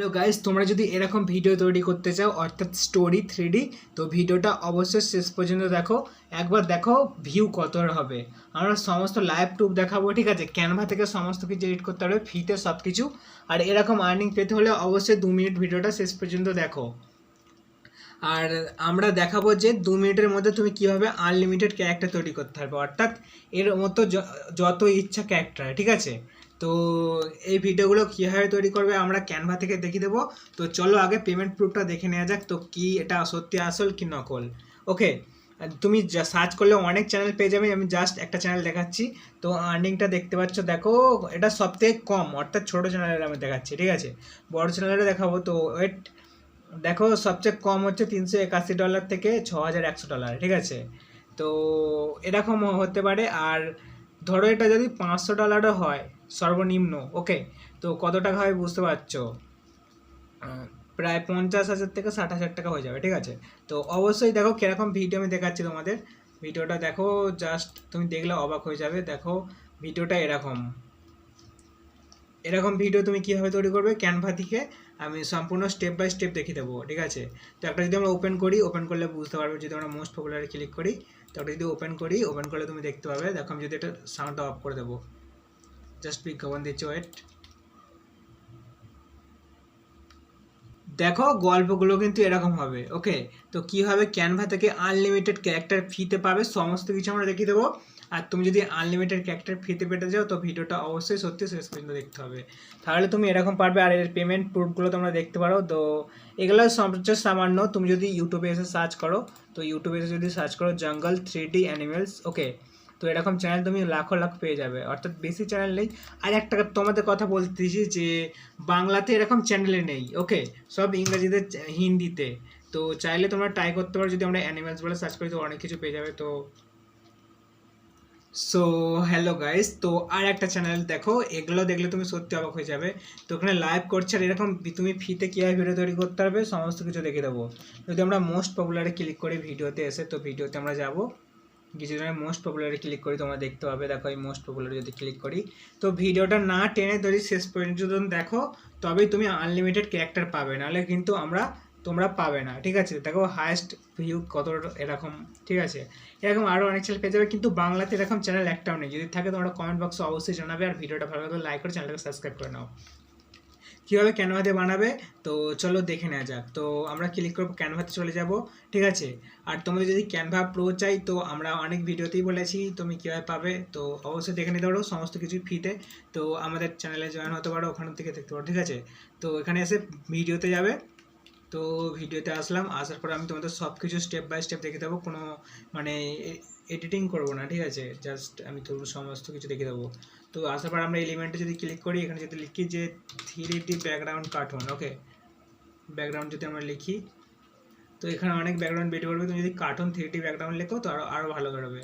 Hello guys তোমরা যদি এরকম ভিডিও তৈরি করতে চাও, অর্থাৎ স্টোরি থ্রি তো ভিডিওটা অবশ্যই শেষ পর্যন্ত দেখো। একবার দেখো ভিউ কত হবে। আমরা সমস্ত লাইভ প্রুফ দেখাবো, ঠিক আছে? ক্যানভা থেকে সমস্ত কিছু এডিট করতে পারবে ফ্রিতে সব কিছু আর এরকম আর্নিং পেতে হলে অবশ্যই দু মিনিট ভিডিওটা শেষ পর্যন্ত দেখো। আর আমরা দেখাবো যে দু মিনিটের মধ্যে তুমি কীভাবে আনলিমিটেড ক্যারেক্টার তৈরি করতে পারবে, অর্থাৎ এর মতো যত ইচ্ছা ক্যারেক্টার ঠিক আছে? তো এই ভিডিওগুলো কীভাবে তৈরি করবে আমরা ক্যানভা থেকে দেখিয়ে দেবো। তো চলো আগে পেমেন্ট প্রুফটা দেখে নেওয়া যাক, তো কি এটা সত্যি আসল কি নকল। ওকে তুমি সার্চ করলে অনেক চ্যানেল পেয়ে যাবে, আমি জাস্ট একটা চ্যানেল দেখাচ্ছি। তো আর্নিংটা দেখতে পাচ্ছ, দেখো, এটা সবথেকে কম, অর্থাৎ ছোটো চ্যানেলের আমি দেখাচ্ছি, ঠিক আছে? বড় চ্যানেলে দেখাবো, তো ওয়েট দেখো, সবচেয়ে কম হচ্ছে তিনশো একাশি ডলার থেকে ছ হাজার একশো ডলার ঠিক আছে? তো এরকম হতে পারে, আর ধরো এটা যদি পাঁচশো ডলারও হয় সর্বনিম্ন। ওকে তো কত টাকা হয় বুঝতে পারছ? প্রায় পঞ্চাশ হাজার থেকে ষাট হাজার টাকা হয়ে যাবে, ঠিক আছে? তো অবশ্যই দেখো কীরকম ভিডিও আমি দেখাচ্ছি তোমাদের। ভিডিওটা দেখো জাস্ট তুমি দেখলে অবাক হয়ে যাবে। দেখো ভিডিওটা এরকম। এরকম ভিডিও তুমি কীভাবে তৈরি করবে? ক্যানভা থেকে আমি সম্পূর্ণ স্টেপ বাই স্টেপ দেখিয়ে দেবো, ঠিক আছে? তো একটা যদি আমরা ওপেন করি ওপেন করলে বুঝতে পারবে যদি আমরা মোস্ট পপুলারে ক্লিক করি, তো একটা যদি ওপেন করি ওপেন করলে তুমি দেখতে পাবে। দেখো, আমি যদি এটা সাউন্ডটা অফ করে দেবো। জাস্ট বিজ্ঞাপন দিচ্ছি ওয়েট দেখো, গল্পগুলো কিন্তু এরকম হবে ওকে তো কীভাবে ক্যানভা থেকে আনলিমিটেড ক্যারেক্টার ফ্রিতে পাবে, সমস্ত কিছু আমরা দেখিয়ে দেবো। আর তুমি যদি আনলিমিটেড ক্যারেক্টার ফ্রিতে পেতে যাও তো ভিডিওটা অবশ্যই সত্যি শেষ পর্যন্ত দেখতে হবে। তাহলে তুমি এরকম পারবে, আর এর পেমেন্ট প্রুফগুলো তোমরা দেখতে পারো। তো এগুলো সবচেয়ে সামান্য, তুমি যদি ইউটিউবে এসে সার্চ করো, তো ইউটিউবে এসে যদি সার্চ করো জঙ্গল থ্রি ডি অ্যানিমেলস ওকে তো এরকম চ্যানেল তুমি লাখো লাখ পেয়ে যাবে। অর্থাৎ বেশি চ্যানেল নেই। আর একটা তোমাদের কথা বলতেছি যে, বাংলাতে এরকম চ্যানেলে নেই ওকে সব ইংরেজিতে হিন্দিতে। তো চাইলে তোমরা ট্রাই করতে পারো, যদি আমরা অ্যানিমেলস বলে সার্চ করি, তো অনেক কিছু পেয়ে যাবে, তো সো হ্যালো গাইস তো আর একটা চ্যানেল দেখো, এগুলো দেখলে তুমি সত্যি অবাক হয়ে যাবে। তো ওখানে লাইভ করছে, আর এরকম তুমি ফিতে কীভাবে ভিডিও তৈরি করতে পারবে, সমস্ত কিছু দেখে দেবো। যদি আমরা মোস্ট পপুলারে ক্লিক করি ভিডিওতে এসে, তো ভিডিওতে আমরা যাব। কিছুজনের মোস্ট পপুলারে ক্লিক করি, তোমরা দেখতে পাবে। দেখো, এই মোস্ট পপুলারে যদি ক্লিক করি, তো ভিডিওটা না টেনে যদি শেষ পর্যন্ত দেখো, তবেই তুমি আনলিমিটেড ক্যারেক্টার পাবে। নাহলে কিন্তু আমরা, তোমরা পাবে না, ঠিক আছে? দেখো হায়েস্ট ভিউ কত এরকম, ঠিক আছে? এরকম আরও অনেক চ্যানেল পেয়ে যাবে, কিন্তু বাংলাতে এরকম চ্যানেল একটাও নেই। যদি থাকে তোমরা কমেন্ট বক্সে অবশ্যই জানাবে, আর ভিডিওটা ভালো লাগলে লাইক করে চ্যানেলটাকে সাবস্ক্রাইব করে নাও। কীভাবে ক্যানভাতে বানাবে? তো চলো দেখে নেওয়া যাক। তো আমরা ক্লিক করব, ক্যানভাতে চলে যাব, ঠিক আছে? আর তোমাদের যদি ক্যানভা প্রো চাই, তো আমরা অনেক ভিডিওতেই বলেছি তুমি কীভাবে পাবে। তো অবশ্যই দেখে নিতে পারো, সমস্ত কিছু ফ্রিতে তো। আমাদের চ্যানেলে জয়েন হতে পারো, ওখান থেকে দেখতে পারো, ঠিক আছে? তো এখানে এসে ভিডিওতে যাবে। তো ভিডিওতে আসলাম, আসার পর আমি তোমাদের সব কিছু স্টেপ বাই স্টেপ দেখে দেবো, কোনো মানে এডিটিং করব না, ঠিক আছে? জাস্ট আমি তো সমস্ত কিছু দেখে দেবো। তো আসার পর আমরা এলিমেন্টে যদি ক্লিক করি, এখানে যদি লিখি যে three D background cartoon okay background যদি আমরা লিখি, তো এখানে অনেক ব্যাকগ্রাউন্ড বেরিয়ে পড়বে তুমি যদি কার্টুন থ্রি ডি ব্যাকগ্রাউন্ড লেখো, তো আরও আরও ভালো বেরোবে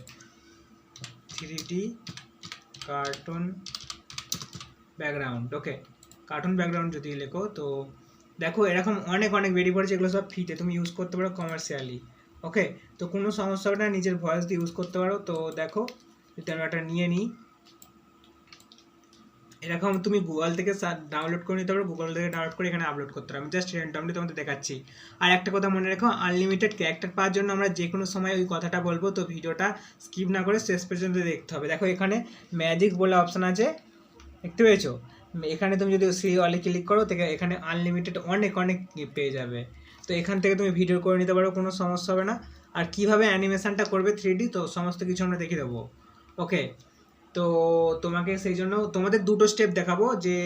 three D cartoon background okay cartoon background যদি লেখো, তো দেখো এরকম অনেক অনেক বেরিয়ে পড়েছে, এগুলো সব ফ্রিতে তুমি ইউজ করতে পারো কমার্শিয়ালি ওকে তো কোনো সমস্যা হবে না নিজের ভয়েস দিয়ে ইউজ করতে পারো। তো দেখো যদি আমি একটা নিয়ে নিই। এরকম তুমি গুগল থেকে ডাউনলোড করে নিতে পারো গুগল থেকে ডাউনলোড করে এখানে আপলোড করতে পারো। আমি জাস্ট র্যান্ডমলি তোমাদের দেখাচ্ছি। আর একটা কথা মনে রেখো আনলিমিটেড ক্যারেক্টার পাওয়ার জন্য আমরা যে কোনো সময় ওই কথাটা বলব, তো ভিডিওটা স্কিপ না করে শেষ পর্যন্ত দেখতে হবে। দেখো এখানে ম্যাজিক বলে অপশান আছে, দেখতে পেয়েছ? এখানে তুমি যদি সি অলে ক্লিক করো, থেকে এখানে আনলিমিটেড অনেক অনেক পেয়ে যাবে। তো এখান থেকে তুমি ভিডিও করে নিতে পারো, কোনো সমস্যা হবে না। আর কীভাবে অ্যানিমেশনটা করবে থ্রি তো সমস্ত কিছু আমরা দেখিয়ে দেবো। ওকে তো তোমাকে সেই জন্য তোমাদের দুটো স্টেপ দেখাবো যে,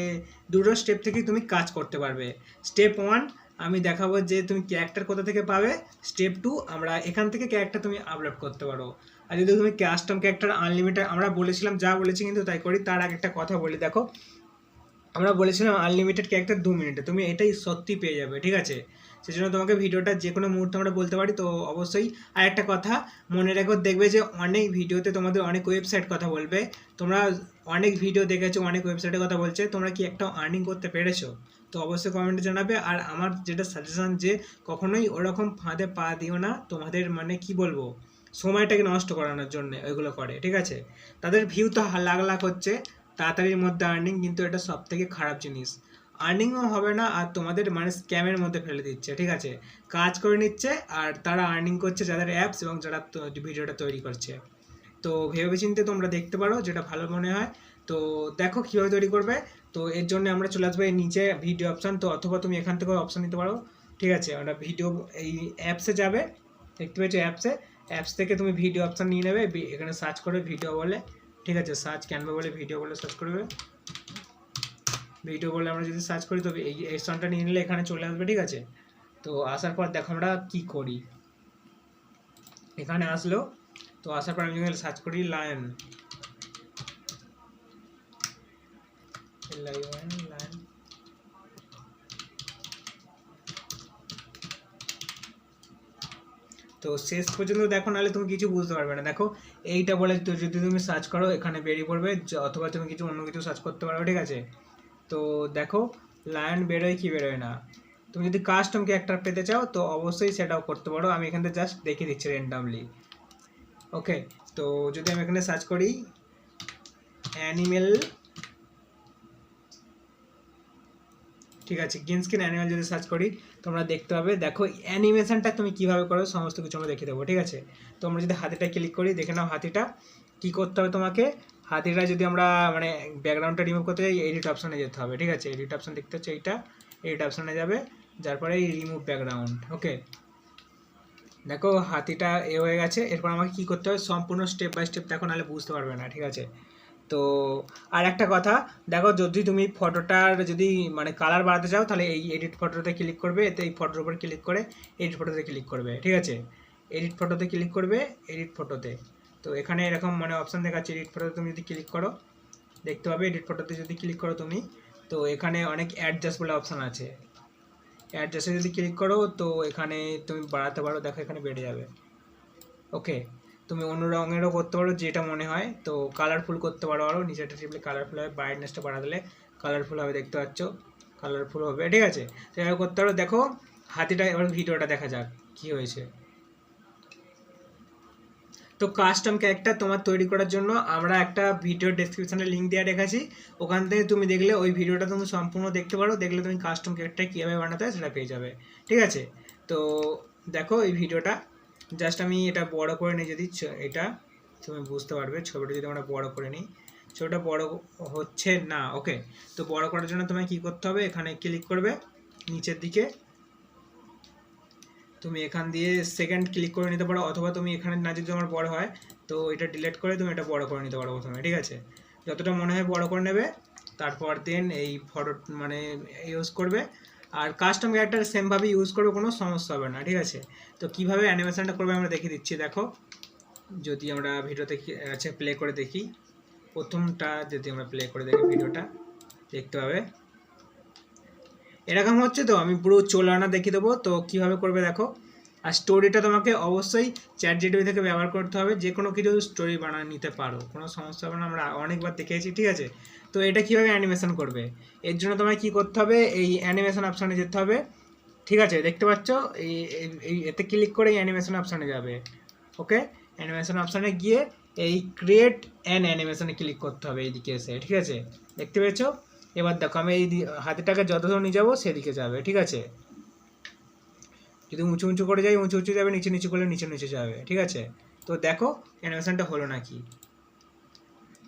দুটো স্টেপ থেকেই তুমি কাজ করতে পারবে। স্টেপ ওয়ান আমি দেখাবো যে তুমি ক্যারেক্টার কোথা থেকে পাবে। স্টেপ টু আমরা এখান থেকে ক্যারেক্টার তুমি আপলোড করতে পারো। আর যদি তুমি কাস্টম ক্যারেক্টার আনলিমিটেড আমরা বলেছিলাম, যা বলেছি কিন্তু তাই করি, তার আগে একটা কথা বলি, দেখো। আমরা বলেছিলাম আনলিমিটেড ক্যারেক্টার দু মিনিটে তুমি এটাই সত্যি পেয়ে যাবে, ঠিক আছে? সেই জন্য তোমাকে ভিডিওটা যে কোনো মুহূর্তে আমরা বলতে পারি, তো অবশ্যই আর একটা কথা মনে রেখো, দেখবে যে অনেক ভিডিওতে তোমাদের অনেক ওয়েবসাইট কথা বলবে। তোমরা অনেক ভিডিও দেখেছ, অনেক ওয়েবসাইটের কথা বলছে, তোমরা কি একটা আর্নিং করতে পেরেছ? তো অবশ্যই কমেন্টে জানাবে। আর আমার যেটা সাজেশন যে কখনোই ওরকম ফাঁদে পা দিও না, তোমাদের মানে কি বলব? সময়টাকে নষ্ট করানোর জন্য ওইগুলো করে, ঠিক আছে? তাদের ভিউ তো লাখ লাখ হচ্ছে। তাড়াতাড়ির মধ্যে আর্নিং কিন্তু এটা সব থেকে খারাপ জিনিস। আর্নিংও হবে না, আর তোমাদের মানে স্ক্যামের মধ্যে ফেলে দিচ্ছে, ঠিক আছে? কাজ করে নিচ্ছে, আর তারা আর্নিং করছে যাদের অ্যাপস এবং যারা ভিডিওটা তৈরি করছে। তো ভেবে চিন্তে তোমরা দেখতে পারো যেটা ভালো মনে হয়। তো দেখো কীভাবে তৈরি করবে। তো এর জন্য আমরা চলে আসব এই নিচে ভিডিও অপশান তো অথবা তুমি এখান থেকেও অপশান নিতে পারো, ঠিক আছে? আমরা ভিডিও এই অ্যাপসে যাবে, দেখতে পেয়েছ অ্যাপসে অ্যাপস থেকে তুমি ভিডিও অপশান নিয়ে নেবে, এখানে সার্চ করবে ভিডিও বলে। ঠিক আছে সার্চ ক্যানভা বলে ভিডিও বলে সার্চ করবে। ভিডিও বলে আমরা যদি সার্চ করি, তবে এই এই নিয়ে নিলে এখানে চলে আসবে, ঠিক আছে? তো আসার পর দেখো আমরা কী করি। এখানে আসলো, তো আসার পর আমি যদি সার্চ করি লায়ন লায়ন লায়ন তো শেষ পর্যন্ত দেখো, নাহলে তুমি কিছু বুঝতে পারবে না। দেখো, এইটা বলে তো যদি তুমি সার্চ করো, এখানে বেরিয়ে পড়বে অথবা তুমি কিছু অন্য কিছু সার্চ করতে পারো ঠিক আছে? তো দেখো লায়ন বেরোয় কি বেরোয় না। তুমি যদি কাস্টম ক্যারেক্টার পেতে চাও, তো অবশ্যই সেটাও করতে পারো। আমি এখান থেকে জাস্ট দেখিয়ে দিচ্ছি র্যান্ডামলি ওকে তো যদি আমি এখানে সার্চ করি অ্যানিমেল ঠিক আছে গ্রিন স্ক্রিন অ্যানিমেল যদি সার্চ করি, তোমরা দেখতে পাবে, দেখো অ্যানিমেশনটা তুমি কীভাবে করো সমস্ত কিছু আমরা দেখিয়ে দেবো, ঠিক আছে? তো আমরা যদি হাতিটা ক্লিক করি, দেখে নাও হাতিটা, কী করতে হবে তোমাকে? হাতিটা যদি আমরা মানে ব্যাকগ্রাউন্ডটা রিমুভ করতে যাই এডিট অপশনে যেতে হবে, ঠিক আছে? এডিট অপশন দেখতে হচ্ছে এইটা এডিট অপশনে যাবে, যার পরে এই রিমুভ ব্যাকগ্রাউন্ড ওকে দেখো হাতিটা এ হয়ে গেছে, এরপর আমাকে কী করতে হবে? সম্পূর্ণ স্টেপ বাই স্টেপ দেখো, নাহলে বুঝতে পারবে না, ঠিক আছে? তো আর একটা কথা, দেখো যদি তুমি ফটোটার যদি মানে কালার বাড়াতে চাও, তাহলে এই এডিট ফটোতে ক্লিক করবে, এতে এই ফটোর উপর ক্লিক করে এডিট ফটোতে ক্লিক করবে, ঠিক আছে? এডিট ফটোতে ক্লিক করবে এডিট ফটোতে তো এখানে এরকম মানে অপশান দেখাচ্ছে এডিট ফটোতে তুমি যদি ক্লিক করো, দেখতে পাবে এডিট ফটোতে যদি ক্লিক করো তুমি, তো এখানে অনেক অ্যাডজাস্ট বলে অপশান আছে। অ্যাডজাস্টে যদি ক্লিক করো, তো এখানে তুমি বাড়াতে পারো, দেখো এখানে বেড়ে যাবে। ওকে তুমি অন্য রঙেরও করতে পারো, যেটা মনে হয়। তো কালারফুল করতে পারো আরও নিচেটা টিপলে কালারফুল হবে ব্রাইটনেসটা বাড়া দিলে কালারফুল হবে, দেখতে পাচ্ছ? কালারফুল হবে, ঠিক আছে? তো এভাবে করতে পারো। দেখো, হাতিটা, এবার ভিডিওটা দেখা যাক, কি হয়েছে। তো কাস্টম ক্যারেক্টার তোমার তৈরি করার জন্য আমরা একটা ভিডিও ডেসক্রিপশনে লিঙ্ক দেওয়া রেখেছি। ওখান থেকে তুমি দেখলে ওই ভিডিওটা তুমি সম্পূর্ণ দেখতে পারো। দেখলে তুমি কাস্টম ক্যারেক্টার কীভাবে বানাতে হয় সেটা পেয়ে যাবে। ঠিক আছে? তো দেখো, এই ভিডিওটা জাস্ট আমি এটা বড় করে নিই যদি এটা তুমি বুঝতে পারবে, ছবিটা যদি আমরা বড় করে নিই। ছবিটা বড় হচ্ছে না ওকে তো বড় করার জন্য তোমায় কী করতে হবে? এখানে ক্লিক করবে, নিচের দিকে। তুমি এখান দিয়ে সেকেন্ড ক্লিক করে নিতে পারো, অথবা তুমি এখানে না যদি তোমার বড় হয়, তো এটা ডিলিট করে তুমি এটা বড় করে নিতে পারো প্রথমে, ঠিক আছে? যতটা মনে হয় বড় করে নেবে, তারপর দেন এই ফটো মানে ইউজ করবে। আর কাস্টম ক্যারেক্টার সেমভাবে ইউজ করব কোনো সমস্যা হবে না, ঠিক আছে? তো কীভাবে অ্যানিমেশনটা করবে আমরা দেখিয়ে দিচ্ছি, দেখো। যদি আমরা ভিডিওতে আছে প্লে করে দেখি। প্রথমটা যদি আমরা প্লে করে দেখি ভিডিওটা দেখতে পাবে। এরকম হচ্ছে তো, আমি পুরো চোলানা দেখিয়ে দেবো। তো কীভাবে করবে দেখো? আর স্টোরিটা তোমাকে অবশ্যই চ্যাট জিটিভি থেকে ব্যবহার করতে হবে যে কোনো কিছু স্টোরি বানিয়ে নিতে পারো, কোনো সমস্যা হবে না, আমরা অনেকবার দেখেছি, ঠিক আছে? তো এটা কীভাবে অ্যানিমেশন করবে? এর জন্য তোমায় কী করতে হবে? এই অ্যানিমেশন অপশানে যেতে হবে, ঠিক আছে? দেখতে পাচ্ছ? এই এতে ক্লিক করে এই অ্যানিমেশন অপশানে যাবে ওকে অ্যানিমেশন অপশানে গিয়ে এই ক্রিয়েট অ্যান অ্যানিমেশনে ক্লিক করতে হবে এইদিকে এসে, ঠিক আছে? দেখতে পেয়েছ? এবার দেখো, আমি এই হাতিটাকে যতদূর নিয়ে যাব সেদিকে যাবে, ঠিক আছে? যদি উঁচু উঁচু করে যাই, উঁচু উঁচু যাবে, নিচে নিচু করলে নিচে নিচে যাবে, ঠিক আছে? তো দেখো অ্যানিমেশনটা হলো নাকি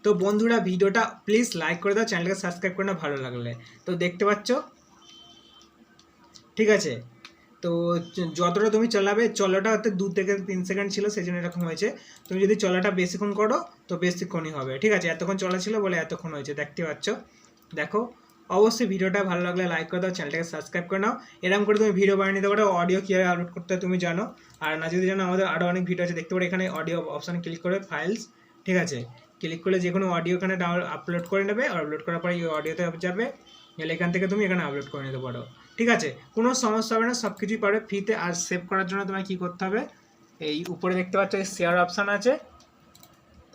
তো বন্ধুরা, ভিডিওটা প্লিজ লাইক করে দাও চ্যানেলকে সাবস্ক্রাইব করে নাও, ভালো লাগলে। তো দেখতে পাচ্ছ? ঠিক আছে? তো যতটা তুমি চালাবে, চলাটা হতে দু থেকে তিন সেকেন্ড ছিল সেই জন্য এরকম হয়েছে। তুমি যদি চলাটা বেশিক্ষণ করো, তো বেশিক্ষণই হবে। ঠিক আছে? এতক্ষণ চলা ছিল বলে এতক্ষণ হয়েছে, দেখতে পাচ্ছ? দেখো অবশ্যই ভিডিওটা ভালো লাগলে লাইক করে দাও চ্যানেলটাকে সাবস্ক্রাইব করে নাও। এরকম করে তুমি ভিডিও বানিয়ে নিতে পারো অডিও কীভাবে আপলোড করতে তুমি জানো। আর না যদি জানো, আমাদের আরও অনেক ভিডিও আছে, দেখতে পারো এখানে অডিও অপশানে ক্লিক করে ফাইলস ঠিক আছে? ক্লিক করলে যে কোনো অডিও এখানে ডাউনলোড আপলোড করে নেবে, আর আপলোড করার পরে এই অডিওতে যাবে। গেলে এখান থেকে তুমি এখানে আপলোড করে নিতে পারো। ঠিক আছে? কোনো সমস্যা হবে না সব কিছুই পারবে ফ্রিতে আর সেভ করার জন্য তোমায় কী করতে হবে? এই উপরে দেখতে পাচ্ছ শেয়ার অপশান আছে।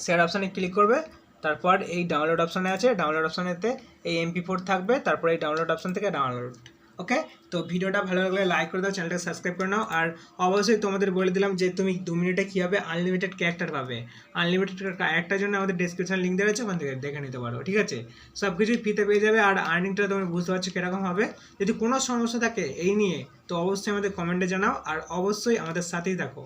শেয়ার অপশানে ক্লিক করবে। তারপর এই ডাউনলোড অপশানে আছে ডাউনলোড অপশানেতে এই এমপি ফোর থাকবে, তারপর এই ডাউনলোড অপশান থেকে ডাউনলোড ওকে তো ভিডিওটা ভালো লাগলে লাইক করে দাও চ্যানেলটা সাবস্ক্রাইব করে নাও, আর অবশ্যই তোমাদের বলে দিলাম যে তুমি দু মিনিটে কীভাবে আনলিমিটেড ক্যারেক্টার পাবে। আনলিমিটেড ক্যারেক্টার জন্য আমাদের ডিসক্রিপশন লিঙ্ক দেওয়া আছে ওখান থেকে দেখে নিতে পারো, ঠিক আছে? সব কিছুই ফ্রিতে পেয়ে যাবে, আর আর্নিংটা তুমি বুঝতে পারছ কীরকম হবে। যদি কোনো সমস্যা থাকে এই নিয়ে, তো অবশ্যই আমাদের কমেন্টে জানাও, আর অবশ্যই আমাদের সাথেই থাকো।